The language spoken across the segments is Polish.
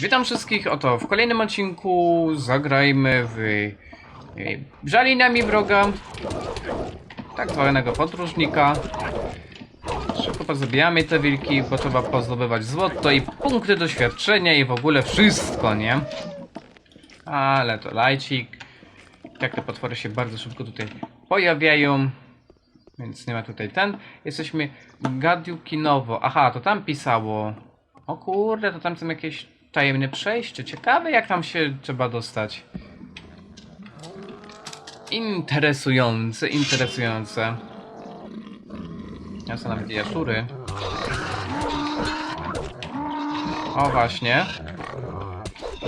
Witam wszystkich, oto w kolejnym odcinku zagrajmy w e, Żalinami wroga, tak zwanego podróżnika. Szybko pozabijamy te wilki, bo trzeba pozdobywać złoto i punkty doświadczenia i w ogóle wszystko, nie? Ale to lajcik. Jak te potwory się bardzo szybko tutaj pojawiają. Więc nie ma tutaj ten. Jesteśmy Gadiukinowo. Aha, to tam pisało. O kurde, to tam są jakieś tajemne przejście. Ciekawe jak tam się trzeba dostać. Interesujące, interesujące. Ja są nawet jaszczury. O właśnie.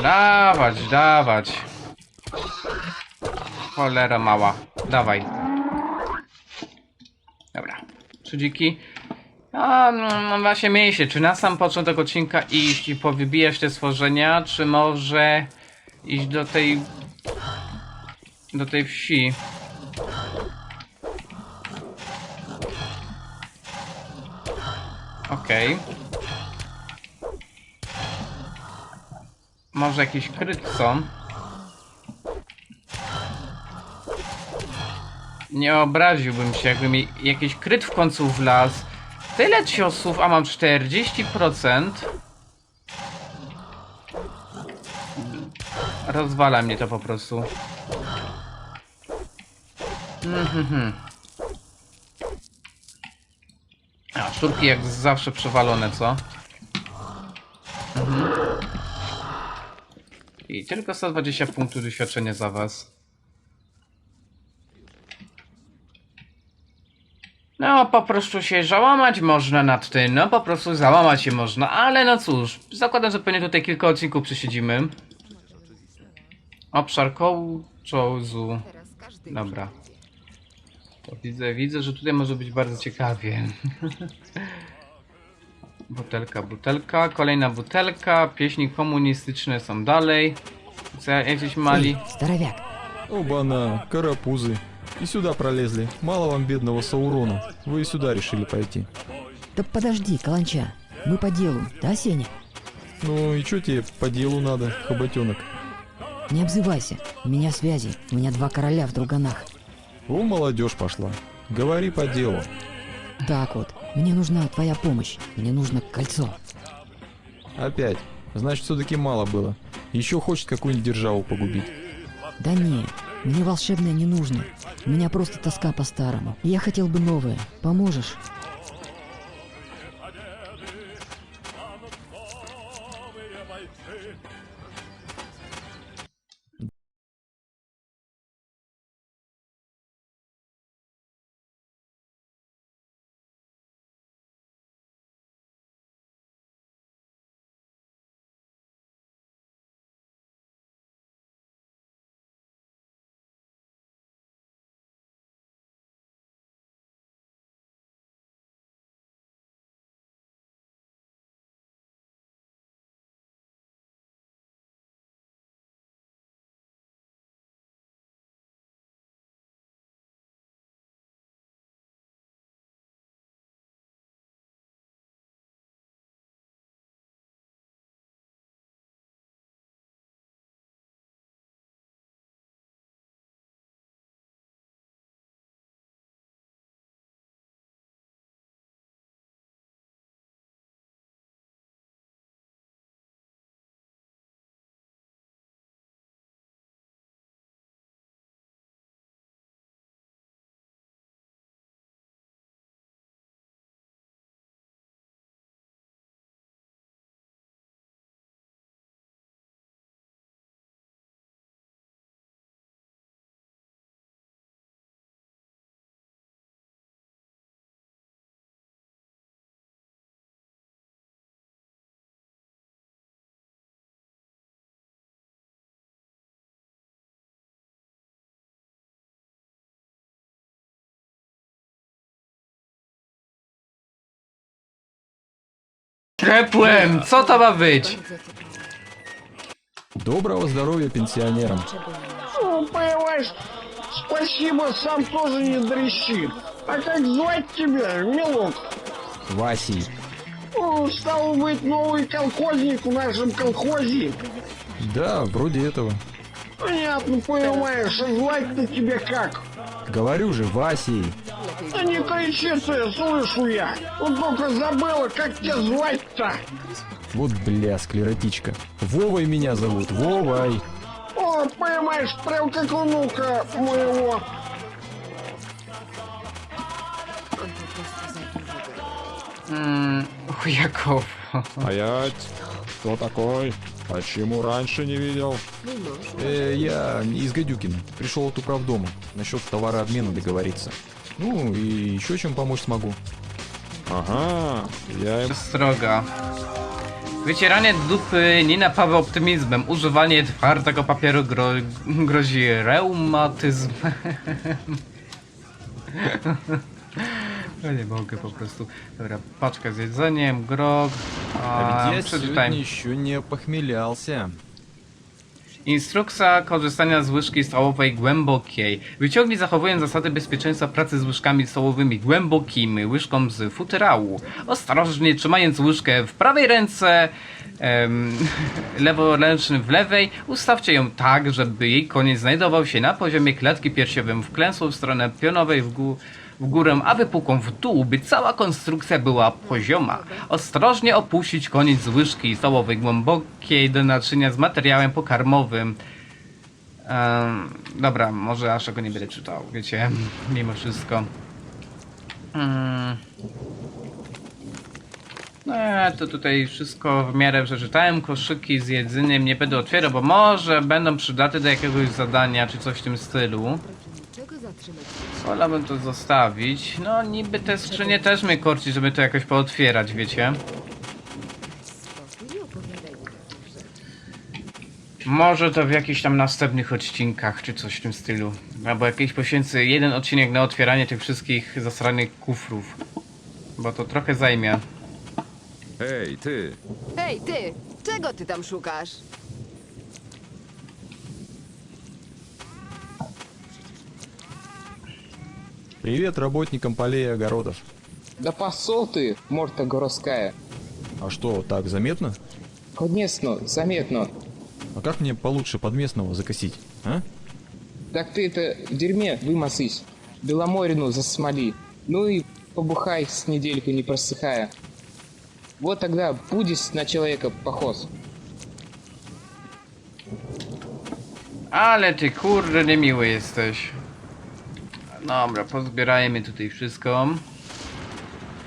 Dawać, dawać. Cholera mała. Dawaj. Dobra. Trzy dziki. A, no właśnie myślę, czy na sam początek odcinka iść i powybijać te stworzenia, czy może iść do tej... do tej wsi. Okej. Może jakiś kryt są. Nie obraziłbym się, jakby mi jakiś kryt w końcu wlazł. Tyle ciosów, a mam 40%. Rozwala mnie to po prostu. Mhm. A, szturki jak zawsze przewalone, co? Mhm. I tylko 120 punktów doświadczenia za was. No, po prostu się załamać można nad tym, no po prostu załamać się można, ale no cóż, zakładam, że pewnie tutaj kilka odcinków przesiedzimy. Obszar kołczołzu. Dobra. To widzę, widzę, że tutaj może być bardzo ciekawie. butelka, butelka, kolejna butelka, pieśni komunistyczne są dalej. Co, jacyś mali? Эй, здоровяк, Оба-на, карапузы. И сюда пролезли. Мало вам бедного Саурона. Вы и сюда решили пойти. да подожди, Каланча, мы по делу, да, Сеня? Ну и чё тебе по делу надо, хоботенок? Не обзывайся, у меня связи, у меня два короля в друганах. О, молодежь пошла. Говори по делу. Так вот, мне нужна твоя помощь, мне нужно кольцо. Опять. Значит, все-таки мало было. Еще хочет какую-нибудь державу погубить. Да не, мне волшебное не нужно, у меня просто тоска по старому. И Я хотел бы новое, поможешь? Trepłem! Co to ma być? Доброго здоровья пенсионерам. Ну, понимаешь, спасибо, сам тоже не дрищит. А как звать тебя, милок? Васий. О, стал быть новый колхозник в нашем колхозе. Да, вроде этого. Понятно, понимаешь, а звать-то тебя как? Говорю же, Васей. Да не кричи ты, слышу я. Вот только забыла, как тебя звать-то. Вот бля, склеротичка. Вовой меня зовут, Вовой. О, понимаешь, прям как внука моего. Ммм, хуяково. Стоять! Кто такой? Почему раньше не видел? Э, я из Гадюкина. Пришел от управдома. Насчет товарообмена договориться. Ну, и еще чем помочь смогу. Ага, ja im Stroga. Wycieranie dupy nie napawa optymizmem. Używanie twardego papieru gro grozi reumatyzm. Ja nie mogę po prostu. Dobra, paczka z jedzeniem, grog. А A, ведь я сегодня przeczytajmy. еще не похмелялся. Instrukcja korzystania z łyżki stołowej głębokiej. Wyciągnij zachowując zasady bezpieczeństwa pracy z łyżkami stołowymi głębokimi, łyżką z futerału. Ostrożnie trzymając łyżkę w prawej ręce, em, leworęczny w lewej, ustawcie ją tak, żeby jej koniec znajdował się na poziomie klatki piersiowym, wklęsłą w stronę pionowej w, gó w górę, a wypukłą w dół, by cała konstrukcja była pozioma. Ostrożnie opuścić koniec łyżki stołowej głębokiej do naczynia z materiałem pokarmowym. Dobra, może aż tego nie będę czytał, wiecie, mimo wszystko. Mm. No, to tutaj wszystko w miarę przeczytałem. Koszyki z jedzeniem nie będę otwierał, bo może będą przydatne do jakiegoś zadania czy coś w tym stylu. Wolałbym to zostawić. No, niby te skrzynie też mnie korci, żeby to jakoś pootwierać, wiecie. Może to w jakichś tam następnych odcinkach, czy coś w tym stylu. Albo jakiś poświęcę jeden odcinek na otwieranie tych wszystkich zasranych kufrów. Bo to trochę zajmie. Hej, ty! Hej, ty! Czego ty tam szukasz? Привет работникам полей и огородов. Да посол ты, морда городская. А что, так заметно? Конечно, заметно. А как мне получше под местного закосить, а? Так ты это в дерьме вымосысь. Беломорину засмоли. Ну и побухай с недельку не просыхая. Вот тогда будешь на человека похож. Ale ty kurde niemiły jesteś. Dobra, pozbierajmy tutaj wszystko.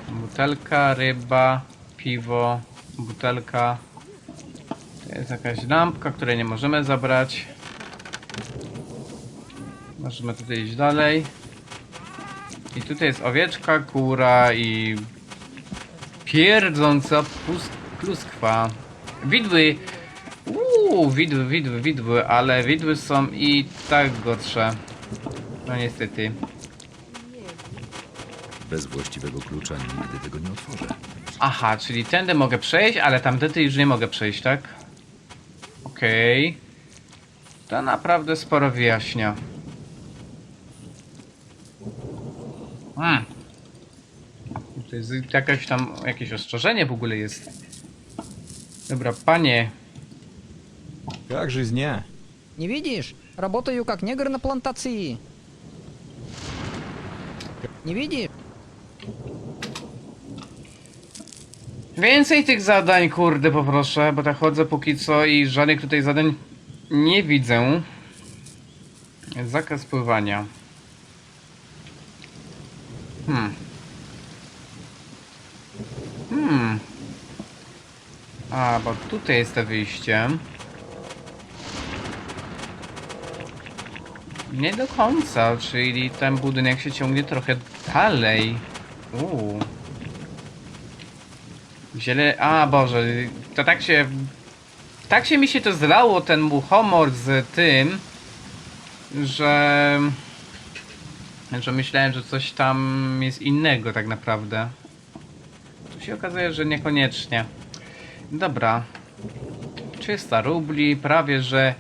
Butelka, ryba, piwo, butelka. To jest jakaś lampka, której nie możemy zabrać. Możemy tutaj iść dalej. I tutaj jest owieczka, kura i pierdząca pluskwa. Widły Uuu, widły, widły, widły, ale widły są i tak gorsze. No niestety. Bez właściwego klucza nigdy tego nie otworzę. Aha, czyli tędy mogę przejść, ale tamtędy już nie mogę przejść, tak? Okej. To naprawdę sporo wyjaśnia. Hmm. To jest jakaś tam, jakieś ostrzeżenie w ogóle jest. Dobra, panie. Как жизня? Не видишь? Работаю как негр на плантации. Nie widzi? Więcej tych zadań, kurde, poproszę, bo tak chodzę póki co i żadnych tutaj zadań nie widzę. Zakaz pływania. Hmm. Hmm. A, bo tutaj jest to wyjście. Nie do końca, czyli ten budynek się ciągnie trochę dalej. Uuu. Ziele... A, Boże, to tak się... Tak się mi się to zlało, ten mu humor z tym, że... Że myślałem, że coś tam jest innego tak naprawdę. Tu się okazuje, że niekoniecznie. Dobra. 300 rubli, prawie że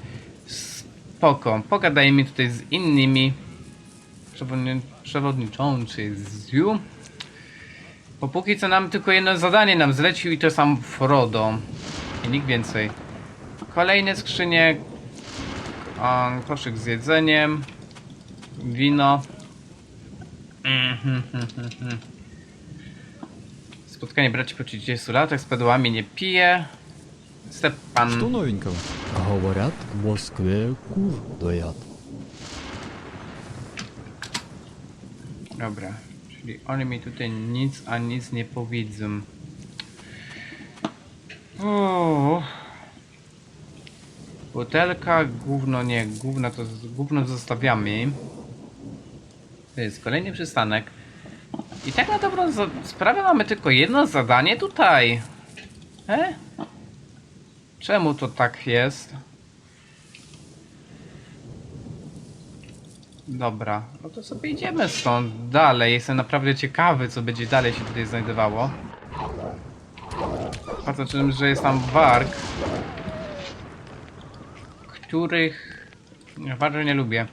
spoko. Pogadajmy tutaj z innymi Przewodni- Przewodniczący z Bo póki co nam tylko jedno zadanie nam zlecił i to sam Frodo. I nikt więcej. Kolejne skrzynie. O, koszyk z jedzeniem. Wino. Mhm, mhm, mhm. Spotkanie braci po 30 latach z pedałami nie pije. Stepan. Что новенького? Говорят, в Москве кур доят. Dobra, czyli oni mi tutaj nic a nic nie powiedzą. O. Butelka, gówno nie, gówno to gówno zostawiamy. To jest kolejny przystanek. I tak na dobrą sprawę mamy tylko jedno zadanie tutaj. E? Czemu to tak jest? Dobra, no to sobie idziemy stąd dalej. Jestem naprawdę ciekawy, co będzie dalej się tutaj znajdowało. Poza tym, że jest tam warg, których bardzo nie lubię.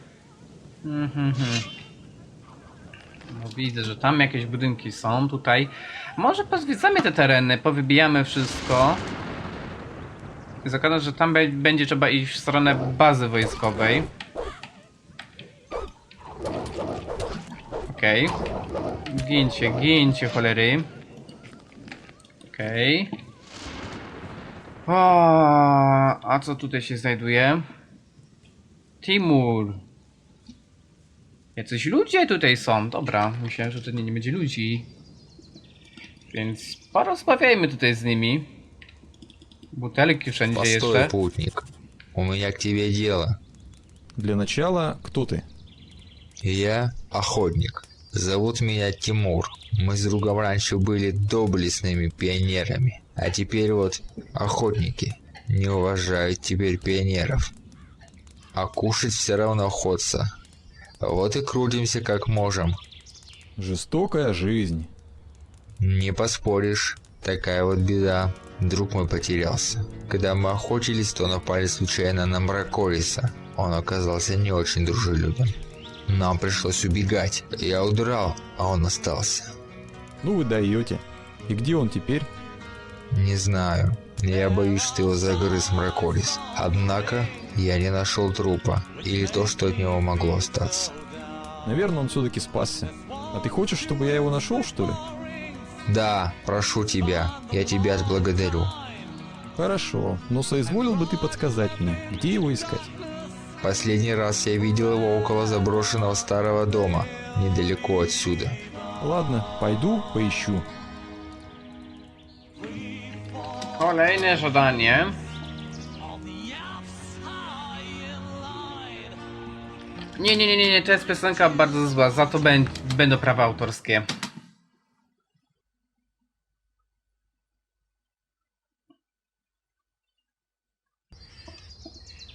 Mhm, mhm. No widzę, że tam jakieś budynki są tutaj. Może pozwiedzamy te tereny, powybijamy wszystko. Zakładam, że tam będzie trzeba iść w stronę bazy wojskowej. Okej. Gincie, gincie, cholery. Okej. O, a co tutaj się znajduje? Timur. Jacyś ludzie tutaj są. Dobra, myślałem, że to nie, nie będzie ludzi. Więc porozmawiajmy tutaj z nimi. Butelki wszędzie Постой, jeszcze. путник. У меня к тебе дело. Для начала, кто ты? Я охотник. Зовут меня Тимур. Мы с другом раньше были доблестными пионерами. А теперь вот охотники. Не уважают теперь пионеров. А кушать все равно охотся. Вот и крутимся как можем. Жестокая жизнь. Не поспоришь. Такая вот беда. Друг мой потерялся. Когда мы охотились, то напали случайно на Мракориса. Он оказался не очень дружелюбен. Нам пришлось убегать. Я удрал, а он остался. Ну вы даете. И где он теперь? Не знаю. Я боюсь, что его загрыз Мракорис. Однако, я не нашел трупа. Или то, что от него могло остаться. Наверное, он все-таки спасся. А ты хочешь, чтобы я его нашел, что ли? Да, прошу тебя. Я тебя отблагодарю. Хорошо, но соизволил бы ты подсказать мне, где его искать? Последний раз я видел его около заброшенного старого дома, недалеко отсюда. Ладно, пойду поищу. Kolejne zadanie. Nie, nie, nie, nie, nie, to jest piosenka bardzo zła, za to bę- będą prawa autorskie.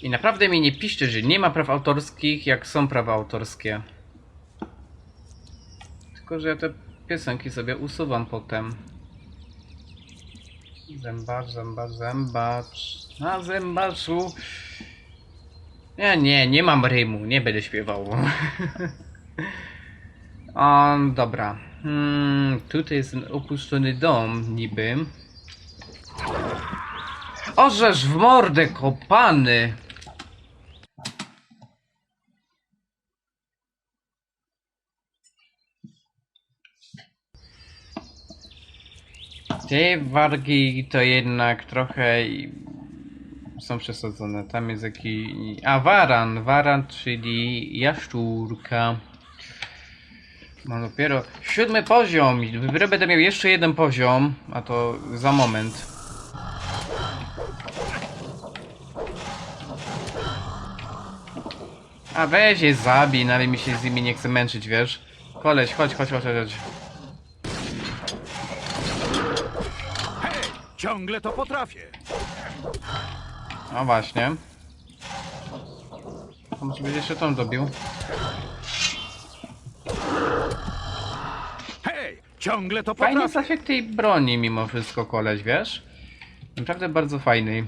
I naprawdę mi nie piszcie, że nie ma praw autorskich, jak są prawa autorskie. Tylko, że ja te piosenki sobie usuwam potem. Zębacz, zębacz, zębacz. Na zębaczu. Ja nie, nie mam rymu, nie będę śpiewał. o, dobra. Hmm, tutaj jest ten opuszczony dom, niby. Orzesz w mordę, kopany! Te wargi to jednak trochę są przesadzone. Tam jest jakiś... A, waran. Waran, czyli jaszczurka. Mam dopiero siódmy poziom. Dopiero będę miał jeszcze jeden poziom, a to za moment. A weź je zabij, nawet mi się z nimi nie chce męczyć, wiesz? Koleś, chodź, chodź, chodź, chodź. Ciągle to potrafię. No właśnie. Może będzie jeszcze tą dobił? Hej, ciągle to Fajny potrafię. zasięg tej broni mimo wszystko koleś, wiesz? Naprawdę bardzo fajny.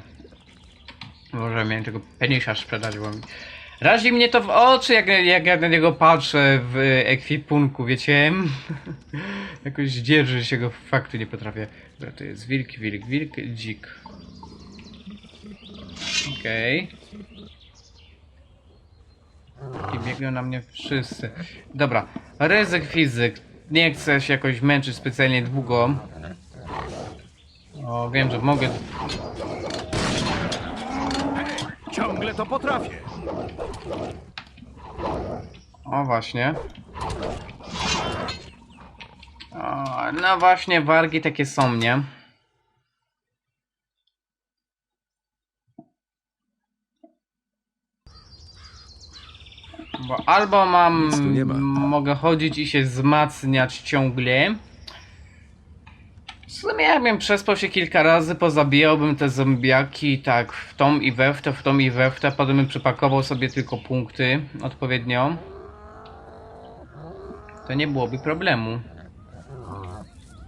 Może miałem tego penisa sprzedać, bo... Razi mnie to w oczy, jak, jak ja na niego patrzę w ekwipunku, wiecie? Jakoś dzierży się go faktu nie potrafię. Dobra, to jest wilk, wilk, wilk, dzik. Okej. I biegną na mnie wszyscy. Dobra, ryzyk fizyk. Nie chcę się jakoś męczyć specjalnie długo. O, wiem, że mogę Ciągle to potrafię. O właśnie. O, no właśnie, wargi takie są, nie? Bo albo mam. Mogę chodzić i się wzmacniać ciągle. W sumie jakbym przespał się kilka razy, pozabijałbym te zombiaki tak w tą i we w to, w tą i we w to, potem bym przypakował sobie tylko punkty odpowiednio. To nie byłoby problemu.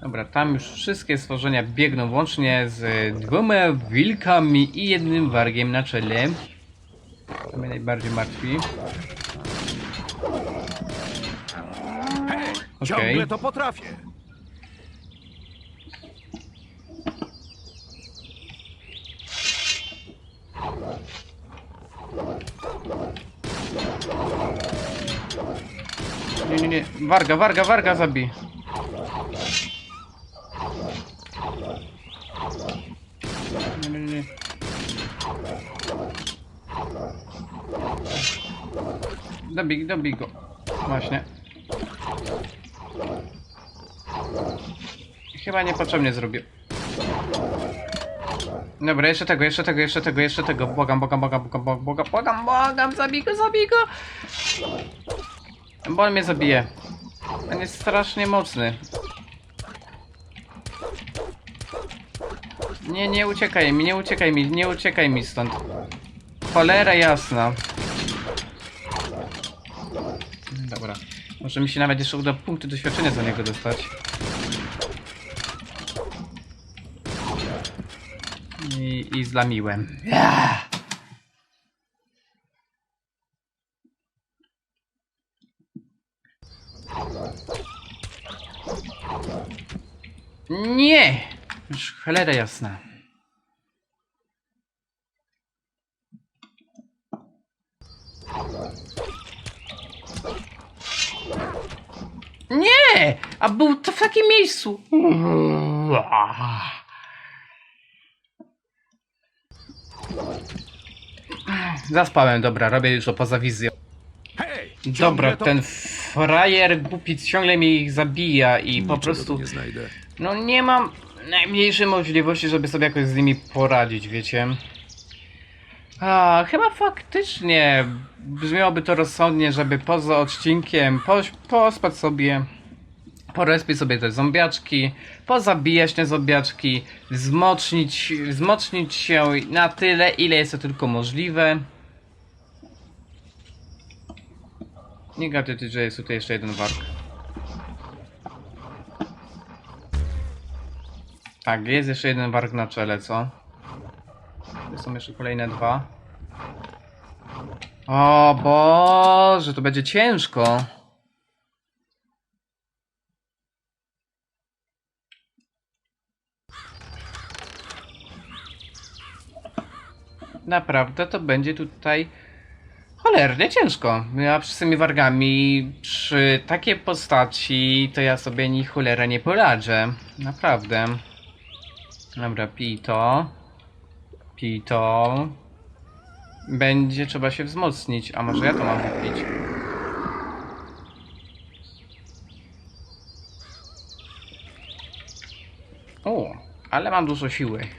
Dobra, tam już wszystkie stworzenia biegną łącznie z dwoma wilkami i jednym wargiem na czele. To mnie najbardziej martwi. Okej. Ciągle to potrafię. Nie, nie, nie. Warga, warga, warga zabij. Dobij, dobij go. Właśnie. Chyba niepotrzebnie zrobił. Dobra, jeszcze tego, jeszcze tego, jeszcze tego, jeszcze tego. Błagam, błagam, błagam, błagam, błagam, błagam, błagam, błagam, zabij go, zabij go. Bo on mnie zabije. On jest strasznie mocny. Nie, nie uciekaj mi, nie uciekaj mi, nie uciekaj mi stąd. Cholera jasna. Dobra. Może mi się nawet jeszcze uda punkty doświadczenia za niego dostać. I, zlamiłem. Nie! Już cholera jasna. Nie! A był to w takim miejscu. Zaspałem, dobra, robię już to poza wizją. Hej! Dobra, ten frajer głupi ciągle mnie ich zabija i po prostu... tu nie znajdę. No nie mam najmniejszej możliwości, żeby sobie jakoś z nimi poradzić, wiecie. A, chyba faktycznie brzmiałoby to rozsądnie, żeby poza odcinkiem poś, pospać sobie, porespić sobie te zombiaczki, pozabijać te zombiaczki, wzmocnić, wzmocnić się na tyle, ile jest to tylko możliwe. Nie gadaj, że jest tutaj jeszcze jeden wark. Tak, jest jeszcze jeden warg na czele, co? Są jeszcze kolejne dwa. O Boże, to będzie ciężko. Naprawdę to będzie tutaj cholernie ciężko. Ja przy tymi wargami, przy takiej postaci, to ja sobie ni cholera nie poradzę. Naprawdę. Dobra, pij to. Pij to. Będzie trzeba się wzmocnić, a może ja to mam wypić. O, ale mam dużo siły.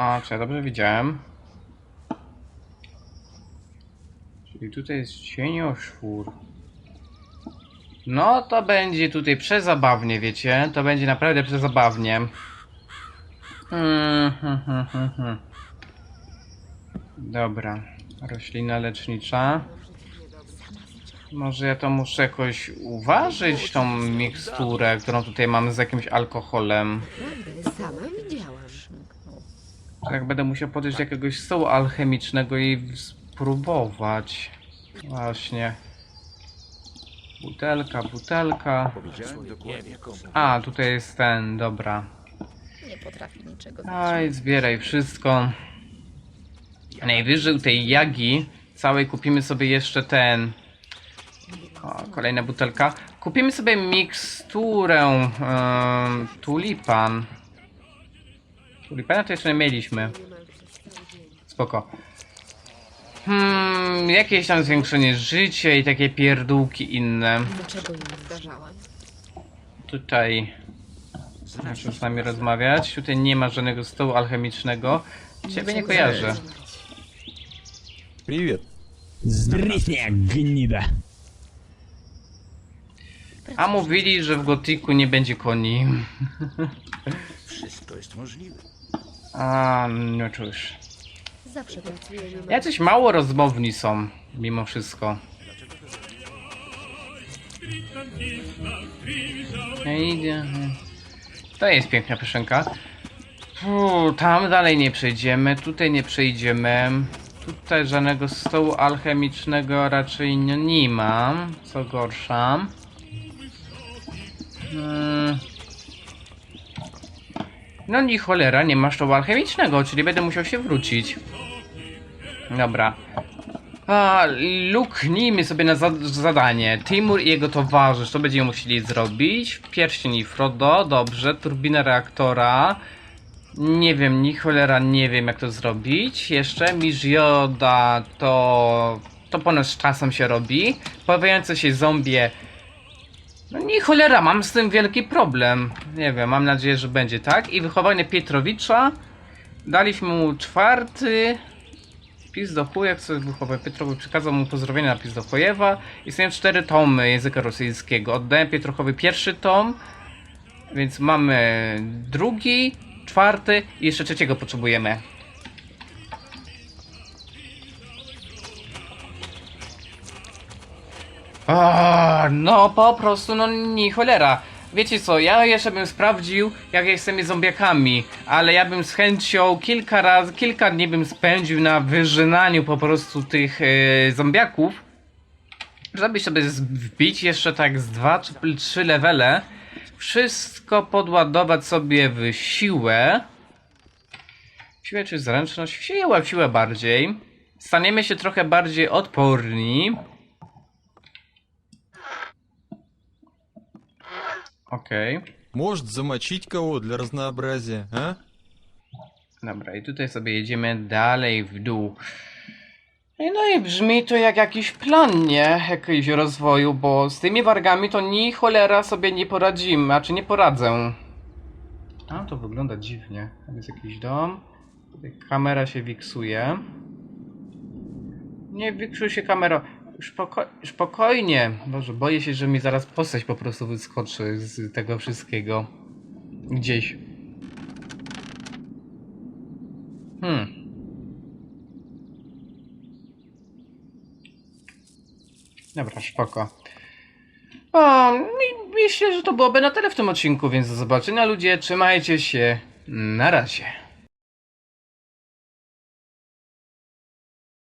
A, czy ja dobrze widziałem? Czyli tutaj jest cienioszwór. No to będzie tutaj przezabawnie, wiecie? To będzie naprawdę przezabawnie. Hmm, hmm, hmm, hmm, hmm. Dobra. Roślina lecznicza. Może ja to muszę jakoś uważyć, tą miksturę, którą tutaj mam z jakimś alkoholem. Tak będę musiał podejść do jakiegoś stołu alchemicznego i spróbować. Właśnie. Butelka, butelka. A, tutaj jest ten, dobra. Nie potrafi niczego Aj, zbieraj wszystko. Najwyżej u tej jagi całej kupimy sobie jeszcze ten. O, kolejna butelka. Kupimy sobie miksturę em, tulipan. Tulipana to jeszcze nie mieliśmy. Spoko. Hmm, jakieś tam zwiększenie życia i takie pierdółki inne. Dlaczego im zdarzałam? Tutaj muszę z nami rozmawiać. Tutaj nie ma żadnego stołu alchemicznego. Ciebie nie kojarzę. Привет. Здрасте, гнида. A mówili, że w gotiku nie będzie koni. Wszystko jest możliwe. A, no cóż. Zawsze pracujemy na... Jacyś mało rozmowni są, mimo wszystko. Ja idę. To jest piękna piosenka. Tam dalej nie przejdziemy, tutaj nie przejdziemy. Tutaj żadnego stołu alchemicznego raczej nie, nie mam, co gorsza. Hmm. No ni cholera, nie ma stołu alchemicznego, czyli będę musiał się wrócić. Dobra. A, luknijmy sobie na za zadanie. Timur i jego towarzysz, to będziemy musieli zrobić. Pierścień i Frodo, dobrze. Turbina reaktora. Nie wiem, ni cholera nie wiem jak to zrobić. Jeszcze Mijioda to... To ponoć czasem się robi. Pojawiające się zombie... No ni cholera, mam z tym wielki problem. Nie wiem, mam nadzieję, że będzie tak. I wychowanie Pietrowicza. Daliśmy mu czwarty... Pis do chuja, chce wychować Pietrowy przekazał mu pozdrowienia na Pis do Chujewa. Istnieją cztery tomy języka rosyjskiego. Oddałem Pietrochowi pierwszy tom, więc mamy drugi, czwarty i jeszcze trzeciego potrzebujemy. No po prostu, no nie cholera. Wiecie co, ja jeszcze bym sprawdził, jak jest z zombiakami, ale ja bym z chęcią kilka razy, kilka dni bym spędził na wyżynaniu po prostu tych e, zombiaków, żeby sobie wbić jeszcze tak z dwa czy trzy levele, wszystko podładować sobie w siłę, siłę czy zręczność? Siłę, siłę bardziej, staniemy się trochę bardziej odporni, okej. Может замочить кого для разнообразия, а? Dobra, i tutaj sobie jedziemy dalej w dół. No i brzmi to jak jakiś plan, nie? Jakiś rozwoju, bo z tymi wargami to ni cholera sobie nie poradzimy, a czy nie poradzę. A, to wygląda dziwnie. Tam jest jakiś dom. Tutaj kamera się wiksuje. Nie wiksuj się kamera. Spoko spokojnie. Boże, boję się, że mi zaraz postać po prostu wyskoczy z tego wszystkiego. Gdzieś. Hmm. Dobra, spoko. O, myślę, że to byłoby na tyle w tym odcinku, więc do zobaczenia ludzie, trzymajcie się, na razie.